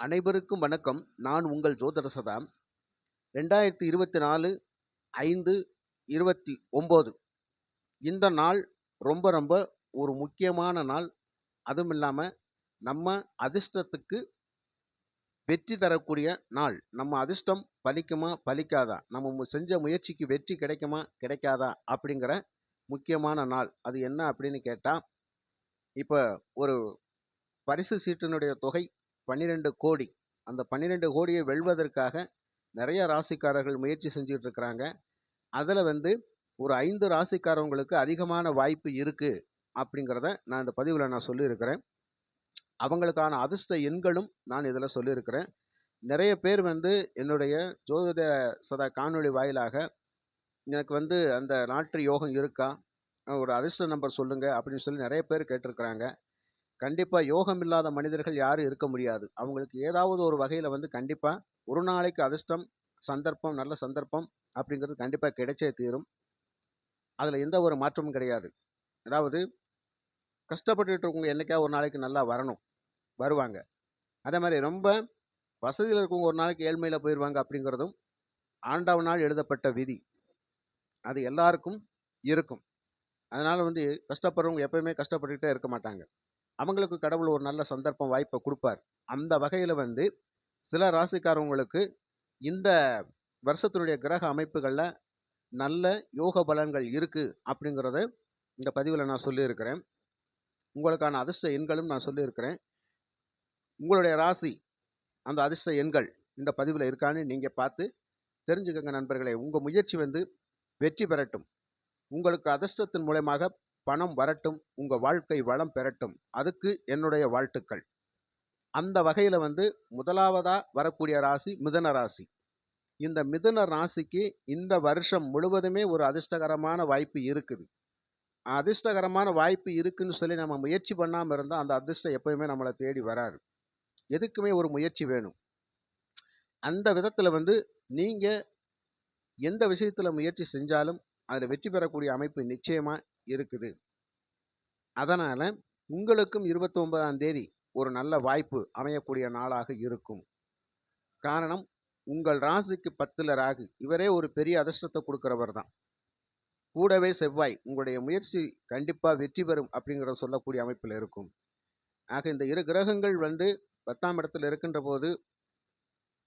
அனைவருக்கும் வணக்கம். நான் உங்கள் ஜோதரசதாம் ரெண்டாயிரத்தி இருபத்தி நாலு ஐந்து இருபத்தி ஒம்பது. இந்த நாள் ரொம்ப ரொம்ப ஒரு முக்கியமான நாள். அதுவும் இல்லாமல் நம்ம அதிர்ஷ்டத்துக்கு வெற்றி தரக்கூடிய நாள். நம்ம அதிர்ஷ்டம் பலிக்குமா பலிக்காதா? நம்ம செஞ்ச முயற்சிக்கு வெற்றி கிடைக்குமா கிடைக்காதா? அப்படிங்கிற முக்கியமான நாள். அது என்ன அப்படின்னு கேட்டால் இப்போ ஒரு பரிசு சீட்டினுடைய தொகை பன்னிரெண்டு கோடி. அந்த பன்னிரெண்டு கோடியை வெல்வதற்காக நிறைய ராசிக்காரர்கள் முயற்சி செஞ்சுட்டு இருக்கிறாங்க அதில் வந்து ஒரு ஐந்து ராசிக்காரவங்களுக்கு அதிகமான வாய்ப்பு இருக்குது அப்படிங்கிறத நான் இந்த பதிவில் நான் சொல்லியிருக்கிறேன். அவங்களுக்கான அதிர்ஷ்ட எண்களும் நான் இதில் சொல்லியிருக்கிறேன். நிறைய பேர் வந்து என்னுடைய ஜோதிட சதா காணொளி வாயிலாக எனக்கு வந்து அந்த நாட்டு யோகம் இருக்கா? ஒரு அதிர்ஷ்ட நம்பர் சொல்லுங்கள் அப்படின்னு சொல்லி நிறைய பேர் கேட்டிருக்கிறாங்க. கண்டிப்பாக யோகம் இல்லாத மனிதர்கள் யாரும் இருக்க முடியாது. அவங்களுக்கு ஏதாவது ஒரு வகையில் வந்து கண்டிப்பாக ஒரு நாளைக்கு அதிர்ஷ்டம் சந்தர்ப்பம் நல்ல சந்தர்ப்பம் அப்படிங்கிறது கண்டிப்பாக கிடைச்சே தீரும். அதில் எந்த ஒரு மாற்றமும் கிடையாது. அதாவது கஷ்டப்பட்டுட்டு இருக்கவங்க என்னைக்கா ஒரு நாளைக்கு நல்லா வரணும் வருவாங்க. அதே மாதிரி ரொம்ப வசதியில் இருக்கவங்க ஒரு நாளைக்கு ஏழ்மையில் போயிடுவாங்க அப்படிங்கிறதும் ஆண்டவனால் எழுதப்பட்ட விதி. அது எல்லாருக்கும் இருக்கும். அதனால் வந்து கஷ்டப்படுறவங்க எப்பயுமே கஷ்டப்பட்டுக்கிட்டே இருக்க மாட்டாங்க. அவங்களுக்கு கடவுள் ஒரு நல்ல சந்தர்ப்பம் வாய்ப்பை கொடுப்பார். அந்த வகையில் வந்து சில ராசிக்காரவங்களுக்கு இந்த வருஷத்தினுடைய கிரக அமைப்புகளில் நல்ல யோக பலன்கள் இருக்குது அப்படிங்கிறத இந்த பதிவில் நான் சொல்லியிருக்கிறேன். உங்களுக்கான அதிர்ஷ்ட எண்களும் நான் சொல்லியிருக்கிறேன். உங்களுடைய ராசி அந்த அதிர்ஷ்ட எண்கள் இந்த பதிவில் இருக்கான்னு நீங்கள் பார்த்து தெரிஞ்சுக்கங்க நண்பர்களே. உங்கள் முயற்சி வந்து வெற்றி பெறட்டும். உங்களுக்கு அதிர்ஷ்டத்தின் மூலயமாக பணம் வரட்டும் உங்கள் வாழ்க்கை வளம் பெறட்டும். அதுக்கு என்னுடைய வாழ்த்துக்கள். அந்த வகையில் வந்து முதலாவதாக வரக்கூடிய ராசி மிதன ராசி. இந்த மிதுன ராசிக்கு இந்த வருஷம் முழுவதுமே ஒரு அதிர்ஷ்டகரமான வாய்ப்பு இருக்குது. அதிர்ஷ்டகரமான வாய்ப்பு இருக்குன்னு சொல்லி நம்ம முயற்சி பண்ணாமல் இருந்தால் அந்த அதிர்ஷ்டம் எப்பயுமே நம்மளை தேடி வராது. எதுக்குமே ஒரு முயற்சி வேணும். அந்த விதத்தில் வந்து நீங்கள் எந்த விஷயத்தில் முயற்சி செஞ்சாலும் அதில் வெற்றி பெறக்கூடிய அமைப்பு நிச்சயமாக இருக்குது. அதனால் உங்களுக்கும் இருபத்தொன்பதாம் தேதி ஒரு நல்ல வாய்ப்பு அமையக்கூடிய நாளாக இருக்கும். காரணம் உங்கள் ராசிக்கு பத்தில் ராகு இவரே ஒரு பெரிய அதிர்ஷ்டத்தை கொடுக்குறவர் தான். கூடவே செவ்வாய் உங்களுடைய முயற்சி கண்டிப்பாக வெற்றி பெறும் அப்படிங்கிறத சொல்லக்கூடிய அமைப்பில் இருக்கும். ஆக இந்த இரு கிரகங்கள் வந்து பத்தாம் இடத்தில் இருக்கின்ற போது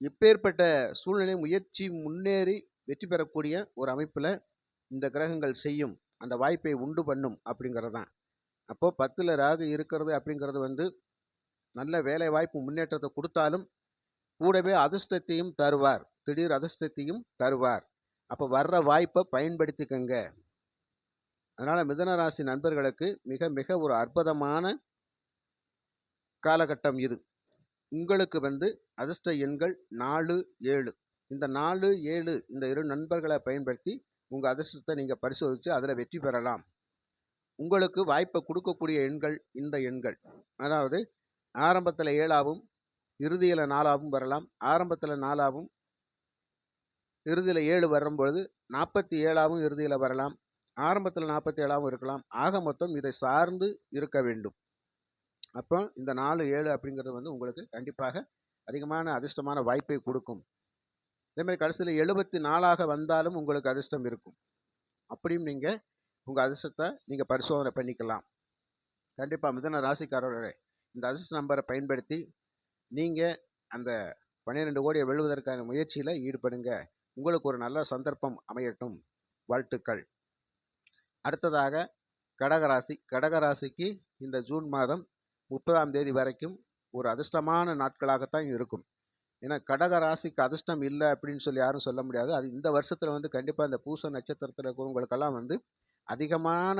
இப்பேற்பட்ட சூழ்நிலை முயற்சி முன்னேறி வெற்றி பெறக்கூடிய ஒரு அமைப்பில் இந்த கிரகங்கள் செய்யும். அந்த வாய்ப்பை உண்டு பண்ணும் அப்படிங்கிறது தான். அப்போது பத்தில் ராகு இருக்கிறது அப்படிங்கிறது வந்து நல்ல வேலை வாய்ப்பு முன்னேற்றத்தை கொடுத்தாலும் கூடவே அதிர்ஷ்டத்தையும் தருவார். திடீர் அதிர்ஷ்டத்தையும் தருவார். அப்போ வர்ற வாய்ப்பை பயன்படுத்திக்கங்க. அதனால் மிதனராசி நண்பர்களுக்கு மிக மிக ஒரு அற்புதமான காலகட்டம் இது. உங்களுக்கு வந்து அதிர்ஷ்ட எண்கள் நாலு ஏழு. இந்த நாலு ஏழு இந்த இரு நண்பர்களை பயன்படுத்தி உங்கள் அதிர்ஷ்டத்தை நீங்கள் பரிசோதித்து அதில் வெற்றி பெறலாம். உங்களுக்கு வாய்ப்பை கொடுக்கக்கூடிய எண்கள் இந்த எண்கள். அதாவது ஆரம்பத்தில் ஏழாவும் இறுதியில் நாலாவும் வரலாம். ஆரம்பத்தில் நாலாவும் இறுதியில் ஏழு வரும்பொழுது நாற்பத்தி ஏழாவும் இறுதியில் வரலாம். ஆரம்பத்தில் நாற்பத்தி ஏழாவும் இருக்கலாம். ஆக மொத்தம் இதை சார்ந்து இருக்க வேண்டும். அப்போ இந்த நாலு ஏழு அப்படிங்கிறது வந்து உங்களுக்கு கண்டிப்பாக அதிகமான அதிர்ஷ்டமான வாய்ப்பை கொடுக்கும். அதே மாதிரி கடைசியில் எழுபத்தி நாலாக வந்தாலும் உங்களுக்கு அதிர்ஷ்டம் இருக்கும். அப்படியும் நீங்கள் உங்கள் அதிர்ஷ்டத்தை நீங்கள் பரிசோதனை பண்ணிக்கலாம். கண்டிப்பாக மிதன ராசிக்காரர்களே இந்த அதிர்ஷ்ட நம்பரை பயன்படுத்தி நீங்கள் அந்த பன்னிரெண்டு கோடியை வெல்வதற்கான முயற்சியில் ஈடுபடுங்க. உங்களுக்கு ஒரு நல்ல சந்தர்ப்பம் அமையட்டும். வாழ்த்துக்கள். அடுத்ததாக கடகராசி. கடகராசிக்கு இந்த ஜூன் மாதம் முப்பதாம் தேதி வரைக்கும் ஒரு அதிர்ஷ்டமான நாட்களாகத்தான் இருக்கும். ஏன்னா கடக ராசிக்கு அதிர்ஷ்டம் இல்லை அப்படின்னு சொல்லி யாரும் சொல்ல முடியாது. அது இந்த வருஷத்தில் வந்து கண்டிப்பாக இந்த பூச நட்சத்திரத்தில் இருக்கிறவங்களுக்கெல்லாம் வந்து அதிகமான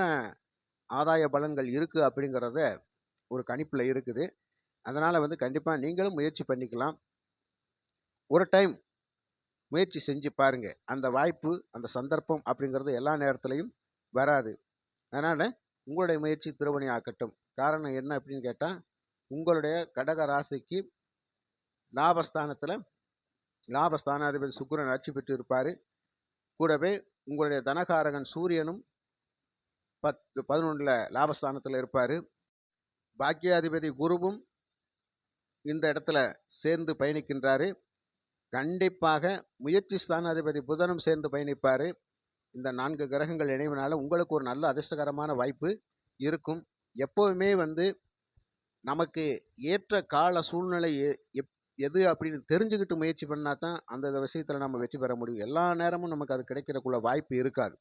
ஆதாய பலன்கள் இருக்குது அப்படிங்கிறத ஒரு கணிப்பில் இருக்குது. அதனால் வந்து கண்டிப்பாக நீங்களும் முயற்சி பண்ணிக்கலாம். ஒரு டைம் முயற்சி செஞ்சு பாருங்கள் அந்த வாய்ப்பு அந்த சந்தர்ப்பம் அப்படிங்கிறது எல்லா நேரத்துலையும் வராது. அதனால் உங்களுடைய முயற்சி திருவணி ஆக்கட்டும் காரணம் என்ன அப்படின்னு கேட்டால் உங்களுடைய கடக ராசிக்கு லாபஸ்தானத்தில் லாபஸ்தானாதிபதி சுக்கரன் ஆட்சி பெற்று இருப்பார் கூடவே உங்களுடைய தனகாரகன் சூரியனும் பத்து பதினொன்றில் லாபஸ்தானத்தில் இருப்பார். பாக்கியாதிபதி குருவும் இந்த இடத்துல சேர்ந்து பயணிக்கின்றாரு. கண்டிப்பாக முயற்சி ஸ்தானாதிபதி புதனும் சேர்ந்து பயணிப்பார். இந்த நான்கு கிரகங்கள் இணைவினால உங்களுக்கு ஒரு நல்ல அதிர்ஷ்டகரமான வாய்ப்பு இருக்கும். எப்போவுமே வந்து நமக்கு ஏற்ற கால சூழ்நிலை எ- எப் எது அப்படின்னு தெரிஞ்சுக்கிட்டு முயற்சி பண்ணால் தான் அந்த விஷயத்தில் நம்ம வெற்றி பெற முடியும். எல்லா நேரமும் நமக்கு அது கிடைக்கிறக்குள்ள வாய்ப்பு இருக்காது.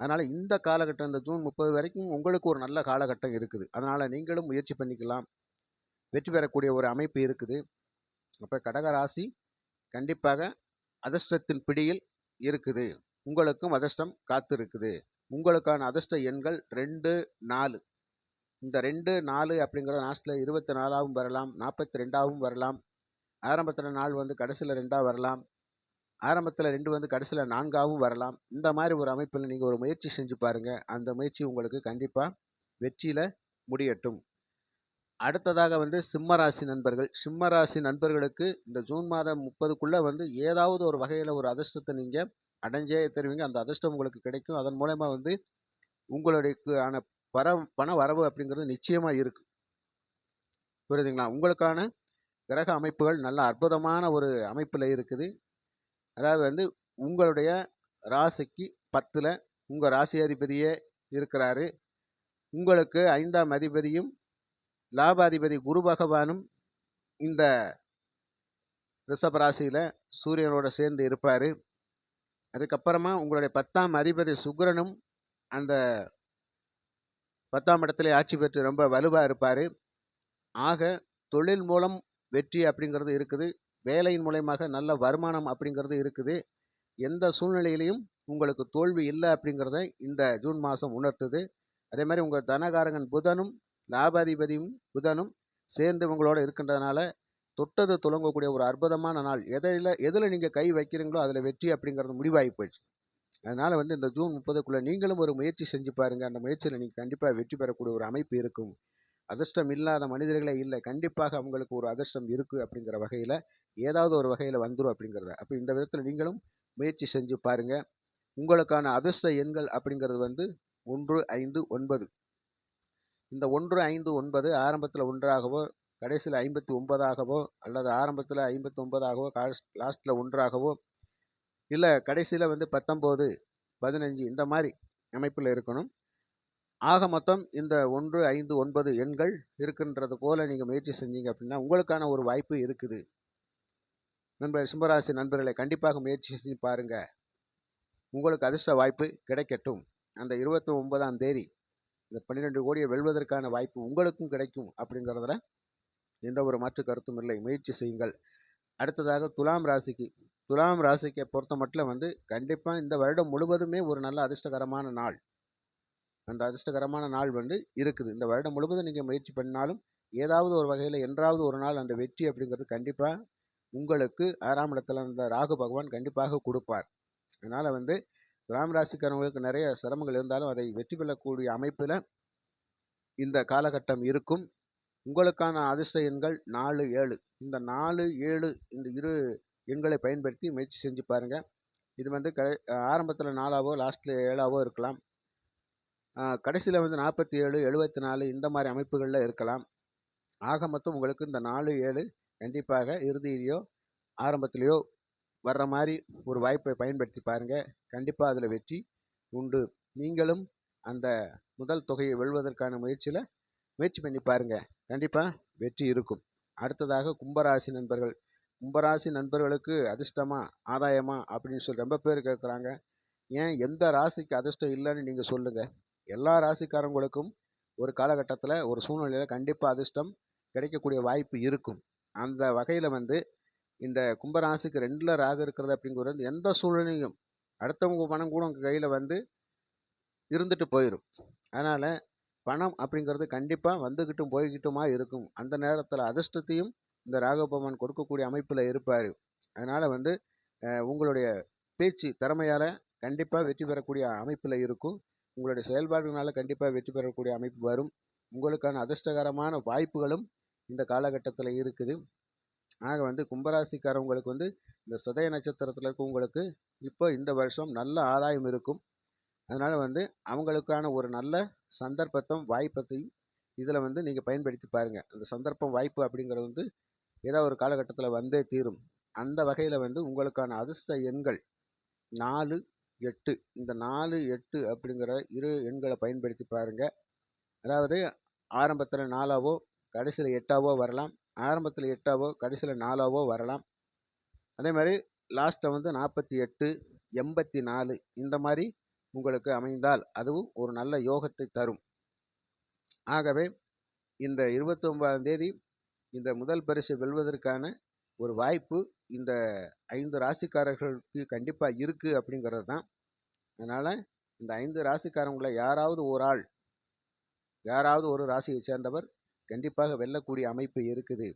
அதனால் இந்த காலகட்டம் இந்த ஜூன் முப்பது வரைக்கும் உங்களுக்கு ஒரு நல்ல காலகட்டம் இருக்குது. அதனால் நீங்களும் முயற்சி பண்ணிக்கலாம். வெற்றி பெறக்கூடிய ஒரு அமைப்பு இருக்குது. அப்போ கடக ராசி கண்டிப்பாக அதிர்ஷ்டத்தின் பிடியில் இருக்குது. உங்களுக்கும் அதிர்ஷ்டம் காத்திருக்குது. உங்களுக்கான அதிர்ஷ்ட எண்கள் ரெண்டு நாலு. இந்த ரெண்டு நாலு அப்படிங்கிற லாஸ்ட்டில் இருபத்தி நாலாவும் வரலாம் நாற்பத்தி ரெண்டாவும் வரலாம். ஆரம்பத்தில் நாள் வந்து கடைசியில் ரெண்டாக வரலாம். ஆரம்பத்தில் ரெண்டு வந்து கடைசியில் நான்காவும் வரலாம். இந்த மாதிரி ஒரு அமைப்பில் நீங்கள் ஒரு முயற்சி செஞ்சு பாருங்கள் அந்த முயற்சி உங்களுக்கு கண்டிப்பாக வெற்றியில் முடியட்டும். அடுத்ததாக வந்து சிம்மராசி நண்பர்கள். சிம்மராசி நண்பர்களுக்கு இந்த ஜூன் மாதம் முப்பதுக்குள்ளே வந்து ஏதாவது ஒரு வகையில் ஒரு அதிர்ஷ்டத்தை நீங்கள் அடைஞ்சே தருவீங்க. அந்த அதிர்ஷ்டம் உங்களுக்கு கிடைக்கும். அதன் மூலயமா வந்து உங்களுடைய ஆன பர பண வரவு அப்படிங்கிறது நிச்சயமாக இருக்குது புரியுதுங்களா? உங்களுக்கான கிரக அமைப்புகள் நல்ல அற்புதமான ஒரு அமைப்பில் இருக்குது. அதாவது வந்து உங்களுடைய ராசிக்கு பத்தில் உங்கள் ராசி அதிபதியே இருக்கிறாரு. உங்களுக்கு ஐந்தாம் அதிபதியும் லாபாதிபதி குரு பகவானும் இந்த ரிஷப ராசியில் சூரியனோட சேர்ந்து இருப்பார். அதுக்கப்புறமா உங்களுடைய பத்தாம் அதிபதி சுக்கிரனும் அந்த பத்தாம் இடத்துல ஆட்சி பெற்று ரொம்ப வலுவாக இருப்பார். ஆக தொழில் மூலம் வெற்றி அப்படிங்கிறது இருக்குது. வேலையின் மூலயமாக நல்ல வருமானம் அப்படிங்கிறது இருக்குது. எந்த சூழ்நிலையிலையும் உங்களுக்கு தோல்வி இல்லை அப்படிங்கிறத இந்த ஜூன் மாதம் உணர்த்துது. அதே மாதிரி உங்கள் தனகாரகன் புதனும் லாபாதிபதியும் புதனும் சேர்ந்து உங்களோட இருக்கின்றதுனால தொட்டது துளங்கக்கூடிய ஒரு அற்புதமான நாள். எதில் எதில் நீங்கள் கை வைக்கிறீங்களோ அதில் வெற்றி அப்படிங்கிறது முடிவாகி போயிடுச்சு அதனால் வந்து இந்த ஜூன் முப்பதுக்குள்ளே நீங்களும் ஒரு முயற்சி செஞ்சு பாருங்கள் அந்த முயற்சியில் நீங்கள் கண்டிப்பாக வெற்றி பெறக்கூடிய ஒரு அமைப்பு இருக்கும். அதிர்ஷ்டம் இல்லாத மனிதர்களே இல்லை. கண்டிப்பாக அவங்களுக்கு ஒரு அதிர்ஷ்டம் இருக்குது அப்படிங்கிற வகையில் ஏதாவது ஒரு வகையில் வந்துடும் அப்படிங்கிறத. அப்போ இந்த விதத்தில் நீங்களும் முயற்சி செஞ்சு பாருங்கள் உங்களுக்கான அதிர்ஷ்ட எண்கள் அப்படிங்கிறது வந்து ஒன்று ஐந்து ஒன்பது. இந்த ஒன்று ஐந்து ஒன்பது ஆரம்பத்தில் ஒன்றாகவோ கடைசியில் ஐம்பத்தி ஒன்பதாகவோ அல்லது ஆரம்பத்தில் ஐம்பத்தி ஒன்பதாகவோ லாஸ்ட்டில் ஒன்றாகவோ இல்லை கடைசியில் வந்து பத்தொம்போது பதினஞ்சு இந்த மாதிரி அமைப்பில் இருக்கணும். ஆக மொத்தம் இந்த ஒன்று ஐந்து ஒன்பது எண்கள் இருக்கின்றது போல் நீங்கள் முயற்சி செஞ்சீங்க அப்படின்னா உங்களுக்கான ஒரு வாய்ப்பு இருக்குது. நண்பர் சிம்மராசி நண்பர்களை கண்டிப்பாக முயற்சி செஞ்சு பாருங்கள் உங்களுக்கு அதிர்ஷ்ட வாய்ப்பு கிடைக்கட்டும். அந்த இருபத்தி ஒன்பதாம் தேதி இந்த பன்னிரெண்டு கோடியை வெல்வதற்கான வாய்ப்பு உங்களுக்கும் கிடைக்கும் அப்படிங்கிறதுல எந்த ஒரு மாற்று கருத்தும் இல்லை. முயற்சி செய்யுங்கள். அடுத்ததாக துலாம் ராசிக்கு துலாம் ராசிக்கை பொறுத்த மட்டும் வந்து கண்டிப்பாக இந்த வருடம் முழுவதுமே ஒரு நல்ல அதிர்ஷ்டகரமான நாள். அந்த அதிர்ஷ்டகரமான நாள் வந்து இருக்குது. இந்த வருடம் முழுவதும் நீங்கள் முயற்சி பண்ணாலும் ஏதாவது ஒரு வகையில் என்றாவது ஒரு நாள் அந்த வெற்றி அப்படிங்கிறது கண்டிப்பாக உங்களுக்கு ஆறாம் இடத்துல அந்த ராகு பகவான் கண்டிப்பாக கொடுப்பார். அதனால் வந்து துலாம் ராசிக்காரங்களுக்கு நிறைய சிரமங்கள் இருந்தாலும் அதை வெற்றி பெறக்கூடிய அமைப்பில் இந்த காலகட்டம் இருக்கும். உங்களுக்கான அதிர்ஷ்ட எண்கள் நாலு ஏழு. இந்த நாலு ஏழு இந்த இரு எண்களை பயன்படுத்தி முயற்சி செஞ்சு பாருங்கள் இது வந்து க ஆரம்பத்தில் நாலாவோ லாஸ்ட்டில் ஏழாவோ இருக்கலாம். கடைசியில் வந்து நாற்பத்தி ஏழு எழுபத்தி நாலு இந்த மாதிரி அமைப்புகளில் இருக்கலாம். ஆக மொத்தம் உங்களுக்கு இந்த நாலு ஏழு கண்டிப்பாக இறுதியிலையோ ஆரம்பத்திலேயோ வர்ற மாதிரி ஒரு வாய்ப்பை பயன்படுத்தி பாருங்கள் கண்டிப்பாக அதில் வெற்றி உண்டு. நீங்களும் அந்த முதல் தொகையை வெல்வதற்கான முயற்சியில் முயற்சி பண்ணி பாருங்கள் கண்டிப்பாக வெற்றி இருக்கும். அடுத்ததாக கும்பராசி நண்பர்கள். கும்பராசி நண்பர்களுக்கு அதிர்ஷ்டமா ஆதாயமா அப்படின்னு சொல்லி ரொம்ப பேர் கேட்குறாங்க ஏன்? எந்த ராசிக்கு அதிர்ஷ்டம் இல்லைன்னு நீங்கள் சொல்லுங்கள் எல்லா ராசிக்காரங்களுக்கும் ஒரு காலகட்டத்தில் ஒரு சூழ்நிலையில் கண்டிப்பாக அதிர்ஷ்டம் கிடைக்கக்கூடிய வாய்ப்பு இருக்கும். அந்த வகையில் வந்து இந்த கும்பராசிக்கு ரெண்டில் ராகு இருக்கிறது அப்படிங்கிறது எந்த சூழ்நிலையும் அடுத்தவங்க பணம் கூட உங்கள் கையில் வந்து இருந்துட்டு போயிடும் அதனால் பணம் அப்படிங்கிறது கண்டிப்பாக வந்துக்கிட்டும் போய்கிட்டுமா இருக்கும். அந்த நேரத்தில் அதிர்ஷ்டத்தையும் இந்த ராகபவன் கொடுக்கக்கூடிய அமைப்பில் இருப்பார். அதனால் வந்து உங்களுடைய பேச்சு திறமையால் கண்டிப்பாக வெற்றி பெறக்கூடிய அமைப்பில் இருக்கும். உங்களுடைய செயல்பாடுகளால் கண்டிப்பாக வெற்றி பெறக்கூடிய அமைப்பு வரும். உங்களுக்கான அதிர்ஷ்டகரமான வாய்ப்புகளும் இந்த காலகட்டத்தில் இருக்குது. ஆக வந்து கும்பராசிக்காரவங்களுக்கு வந்து இந்த சதய நட்சத்திரத்தில் இருக்கவங்களுக்கு இப்போ இந்த வருஷம் நல்ல ஆதாயம் இருக்கும். அதனால் வந்து அவங்களுக்கான ஒரு நல்ல சந்தர்ப்பத்தையும் வாய்ப்பத்தையும் இதில் வந்து நீங்கள் பயன்படுத்தி பாருங்கள் அந்த சந்தர்ப்பம் வாய்ப்பு அப்படிங்கிறது வந்து ஏதோ ஒரு காலகட்டத்தில் வந்தே தீரும். அந்த வகையில் வந்து உங்களுக்கான அதிர்ஷ்ட எண்கள் நாலு எட்டு. இந்த நாலு எட்டு அப்படிங்கிற இரு எண்களை பயன்படுத்தி பாருங்கள் அதாவது ஆரம்பத்தில் நாலாவோ கடைசியில் எட்டாவோ வரலாம். ஆரம்பத்தில் எட்டாவோ கடைசியில் நாலாவோ வரலாம். அதே மாதிரி லாஸ்ட்டை வந்து நாற்பத்தி எட்டு எண்பத்தி நாலு இந்த மாதிரி உங்களுக்கு அமைந்தால் அதுவும் ஒரு நல்ல யோகத்தை தரும். ஆகவே இந்த இருபத்தொம்பதாம் தேதி இந்த முதல் பரிசு வெல்வதற்கான ஒரு வாய்ப்பு இந்த ஐந்து ராசிக்காரர்களுக்கு கண்டிப்பாக இருக்குது அப்படிங்கிறது தான் அதனால் இந்த ஐந்து ராசிக்காரங்களை யாராவது ஒரு ஆள் யாராவது ஒரு ராசியை சேர்ந்தவர் கண்டிப்பாக வெல்லக்கூடிய அமைப்பு இருக்குது.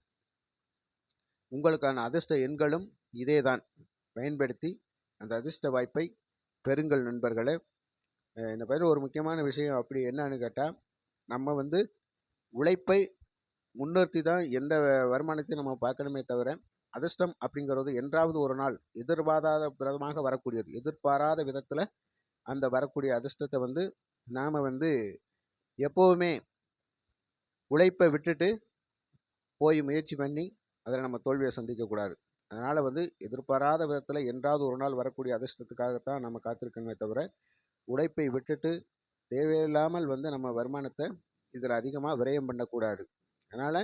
உங்களுக்கான அதிர்ஷ்ட எண்களும் இதே தான் பயன்படுத்தி அந்த அதிர்ஷ்ட வாய்ப்பை பெருங்கள் நண்பர்களே. இந்த பயிர் ஒரு முக்கியமான விஷயம் அப்படி என்னன்னு கேட்டால் நம்ம வந்து உழைப்பை முன்னிறுத்தி தான் எந்த வருமானத்தையும் நம்ம பார்க்கணுமே தவிர அதிர்ஷ்டம் அப்படிங்கிறது என்றாவது ஒரு நாள் எதிர்பாராத விதமாக வரக்கூடியது. எதிர்பாராத விதத்தில் அந்த வரக்கூடிய அதிர்ஷ்டத்தை வந்து நாம் வந்து எப்போவுமே உழைப்பை விட்டுட்டு போய் முயற்சி பண்ணி அதில் நம்ம தோல்வியை சந்திக்கக்கூடாது அதனால் வந்து எதிர்பாராத விதத்தில் என்றாவது ஒரு நாள் வரக்கூடிய அதிர்ஷ்டத்துக்காகத்தான் நம்ம காத்திருக்கணுமே தவிர உழைப்பை விட்டுட்டு தேவையில்லாமல் வந்து நம்ம வருமானத்தை இதில் அதிகமாக விரயம் பண்ணக்கூடாது. அதனால்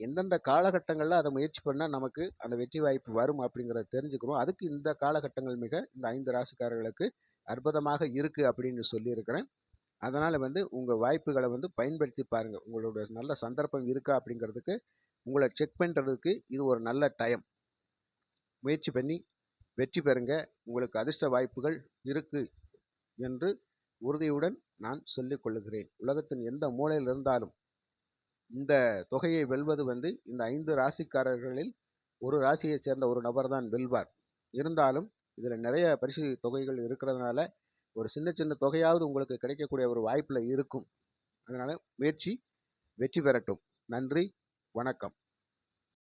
எந்தெந்த காலகட்டங்களில் அதை முயற்சி பண்ணால் நமக்கு அந்த வெற்றி வாய்ப்பு வரும் அப்படிங்கிறத தெரிஞ்சுக்கிறோம் அதுக்கு இந்த காலகட்டங்கள் மிக இந்த ஐந்து ராசிக்காரர்களுக்கு அற்புதமாக இருக்குது அப்படின்னு சொல்லியிருக்கிறேன். அதனால் வந்து உங்கள் வாய்ப்புகளை வந்து பயன்படுத்தி பாருங்கள் உங்களோட நல்ல சந்தர்ப்பம் இருக்கா அப்படிங்கிறதுக்கு உங்களை செக் பண்ணுறதுக்கு இது ஒரு நல்ல டைம் முயற்சி பண்ணி வெற்றி பெறுங்க. உங்களுக்கு அதிர்ஷ்ட வாய்ப்புகள் இருக்குது என்று உறுதியுடன் நான் சொல்லிக்கொள்ளுகிறேன் உலகத்தின் எந்த மூலையில் இருந்தாலும் இந்த தொகையை வெல்வது வந்து இந்த ஐந்து ராசிக்காரர்களில் ஒரு ராசியைச் சேர்ந்த ஒரு நபர் தான் வெல்வார். இருந்தாலும் இதில் நிறைய பரிசு தொகைகள் இருக்கிறதுனால ஒரு சின்ன சின்ன தொகையாவது உங்களுக்கு கிடைக்கக்கூடிய ஒரு வாய்ப்பில் இருக்கும். அதனால் முயற்சி வெற்றி பெறட்டும். நன்றி வணக்கம்.